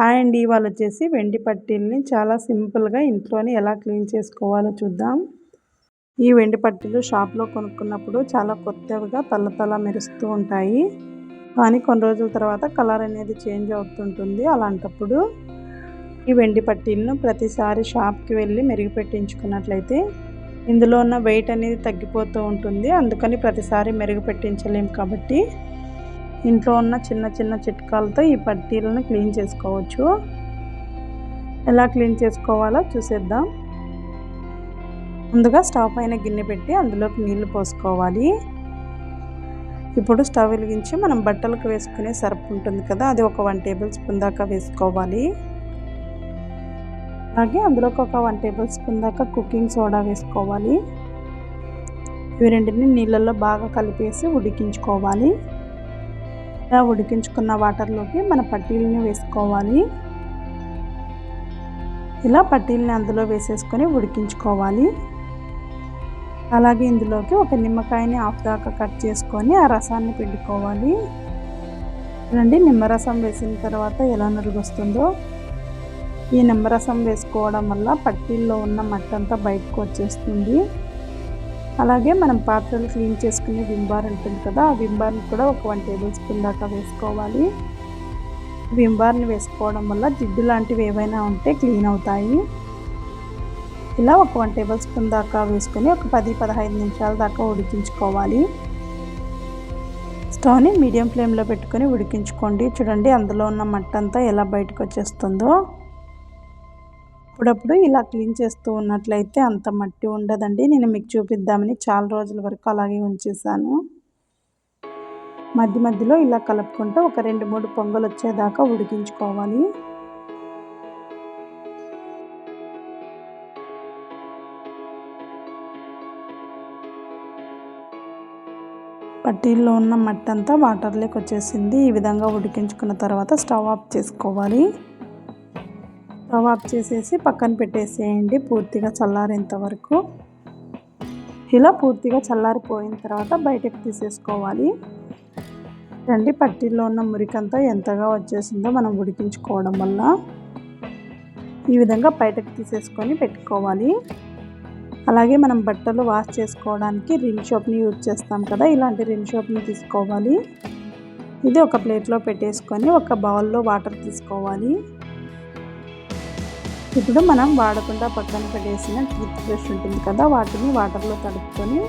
Hi అండి. ఇవాళ వచ్చేసి వెండి పట్టీల్ని చాలా సింపుల్గా ఇంట్లోనే ఎలా క్లీన్ చేసుకోవాలో చూద్దాం. ఈ వెండి పట్టీలు షాప్లో కొనుక్కున్నప్పుడు చాలా కొత్తగా తల్లతల మెరుస్తూ ఉంటాయి. కానీ కొన్ని రోజుల తర్వాత కలర్ అనేది చేంజ్ అవుతుంటుంది అలాంటప్పుడు. ఈ వెండి పట్టీలను ప్రతిసారి షాప్కి వెళ్ళి మెరుగుపెట్టించుకున్నట్లయితే ఇందులో ఉన్న వెయిట్ అనేది తగ్గిపోతూ ఉంటుంది. అందుకని ప్రతిసారి మెరుగుపెట్టించలేము కాబట్టి ఇంట్లో ఉన్న చిన్న చిన్న చిట్కాలతో ఈ పట్టీలను క్లీన్ చేసుకోవచ్చు. ఎలా క్లీన్ చేసుకోవాలో చూసేద్దాం. ముందుగా స్టవ్ పైన గిన్నె పెట్టి అందులోకి నీళ్ళు పోసుకోవాలి. ఇప్పుడు స్టవ్ వెలిగించి మనం బట్టలకు వేసుకునే సర్ఫ్ ఉంటుంది కదా అది ఒక వన్ టేబుల్ స్పూన్ దాకా వేసుకోవాలి. అలాగే అందులోకి ఒక వన్ టేబుల్ స్పూన్ దాకా కుకింగ్ సోడా వేసుకోవాలి. ఇవి రెండింటిని నీళ్ళల్లో బాగా కలిపేసి ఉడికించుకోవాలి. ఇలా ఉడికించుకున్న వాటర్లోకి మన పట్టీలని వేసుకోవాలి. ఇలా పట్టీలని అందులో వేసేసుకొని ఉడికించుకోవాలి. అలాగే ఇందులోకి ఒక నిమ్మకాయని హాఫ్ దాకా కట్ చేసుకొని ఆ రసాన్ని పిండుకోవాలి. రండి నిమ్మరసం వేసిన తర్వాత ఎలా నరుగొస్తుందో. ఈ నిమ్మరసం వేసుకోవడం వల్ల పట్టీల్లో ఉన్న మట్టంతా బయటకు వచ్చేస్తుంది. అలాగే మనం పాత్రలు క్లీన్ చేసుకునే వింబార్ ఉంటుంది కదా ఆ వింబార్ని కూడా ఒక వన్ టేబుల్ స్పూన్ దాకా వేసుకోవాలి. వింబార్ని వేసుకోవడం వల్ల జిడ్డు లాంటివి ఏవైనా ఉంటే క్లీన్ అవుతాయి. ఇలా ఒక వన్ టేబుల్ స్పూన్ దాకా వేసుకొని ఒక పది పదహైదు నిమిషాల దాకా ఉడికించుకోవాలి. స్టవ్ని మీడియం ఫ్లేమ్లో పెట్టుకొని ఉడికించుకోండి. చూడండి అందులో ఉన్న మట్టంతా ఎలా బయటకు వచ్చేస్తుందో. అప్పుడప్పుడు ఇలా క్లీన్ చేస్తూ ఉన్నట్లయితే అంత మట్టి ఉండదండి. నేను మీకు చూపిద్దామని చాలా రోజుల వరకు అలాగే ఉంచేసాను మధ్య మధ్యలో ఇలా కలుపుకుంటూ ఒక రెండు మూడు పొంగలు వచ్చేదాకా ఉడికించుకోవాలి. పట్టీల్లో ఉన్న మట్టి అంతా వాటర్లోకి వచ్చేసింది. ఈ విధంగా ఉడికించుకున్న తర్వాత స్టవ్ ఆఫ్ చేసుకోవాలి. స్టవ్ ఆఫ్ చేసేసి పక్కన పెట్టేసేయండి పూర్తిగా చల్లారేంత వరకు. ఇలా పూర్తిగా చల్లారిపోయిన తర్వాత బయటకు తీసేసుకోవాలి. రండి పట్టీల్లో ఉన్న మురికంతా ఎంతగా వచ్చేసిందో మనం ఉడికించుకోవడం వల్ల. ఈ విధంగా బయటకు తీసేసుకొని పెట్టుకోవాలి. అలాగే మనం బట్టలు వాష్ చేసుకోవడానికి రిన్ షోప్ని యూజ్ చేస్తాం కదా ఇలాంటి రిన్ షోప్ని తీసుకోవాలి. ఇది ఒక ప్లేట్లో పెట్టేసుకొని ఒక బౌల్లో వాటర్ తీసుకోవాలి. ఇప్పుడు మనం వాడకుండా పక్కన పెట్టేసిన టీత్ బ్రష్ ఉంటుంది కదా వాటిని వాటర్లో తడుపుకొని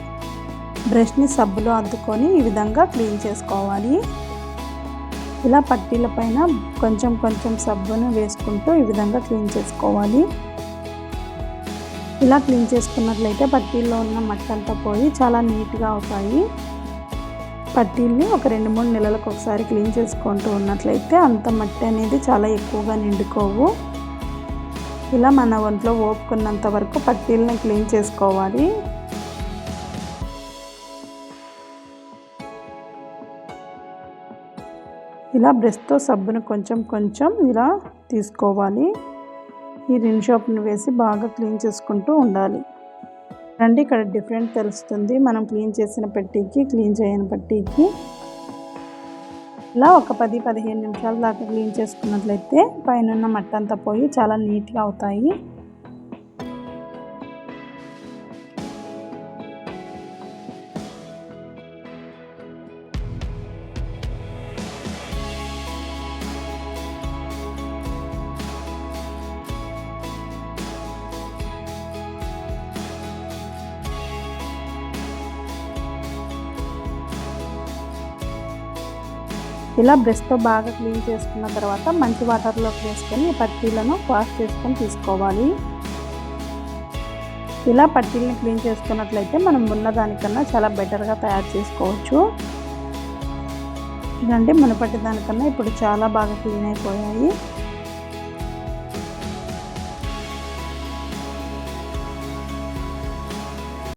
బ్రష్ని సబ్బులో అద్దుకొని ఈ విధంగా క్లీన్ చేసుకోవాలి. ఇలా పట్టీల పైన కొంచెం కొంచెం సబ్బును వేసుకుంటూ ఈ విధంగా క్లీన్ చేసుకోవాలి. ఇలా క్లీన్ చేసుకున్నట్లయితే పట్టీల్లో ఉన్న మట్టంతా అంతా పోయి చాలా నీట్గా అవుతాయి. పట్టీల్ని ఒక రెండు మూడు నెలలకు ఒకసారి క్లీన్ చేసుకుంటూ ఉన్నట్లయితే అంత మట్టి అనేది చాలా ఎక్కువగా నిండుకోవు. ఇలా మన ఒంట్లో ఓపుకున్నంత వరకు పట్టీలను క్లీన్ చేసుకోవాలి. ఇలా బ్రష్తో సబ్బును కొంచెం కొంచెం ఇలా తీసుకోవాలి. ఈ రిన్ షాప్ని వేసి బాగా క్లీన్ చేసుకుంటూ ఉండాలి. రండి ఇక్కడ డిఫరెంట్ తెలుస్తుంది. మనం క్లీన్ చేసిన పట్టీకి క్లీన్ చేయని పట్టీకి ఇలా ఒక పది పదిహేను నిమిషాల దాకా క్లీన్ చేసుకున్నట్లయితే పైన మట్టంతా పోయి చాలా నీట్గా అవుతాయి. ఇలా బ్రష్తో బాగా క్లీన్ చేసుకున్న తర్వాత మంచి వాటర్లోకి వేసుకొని పట్టీలను వాష్ చేసుకొని తీసుకోవాలి. ఇలా పట్టీలను క్లీన్ చేసుకున్నట్లయితే మనం ఉన్న దానికన్నా చాలా బెటర్గా తయారు చేసుకోవచ్చు. ఇదంటే మునపటి దానికన్నా ఇప్పుడు చాలా బాగా క్లీన్ అయిపోయాయి.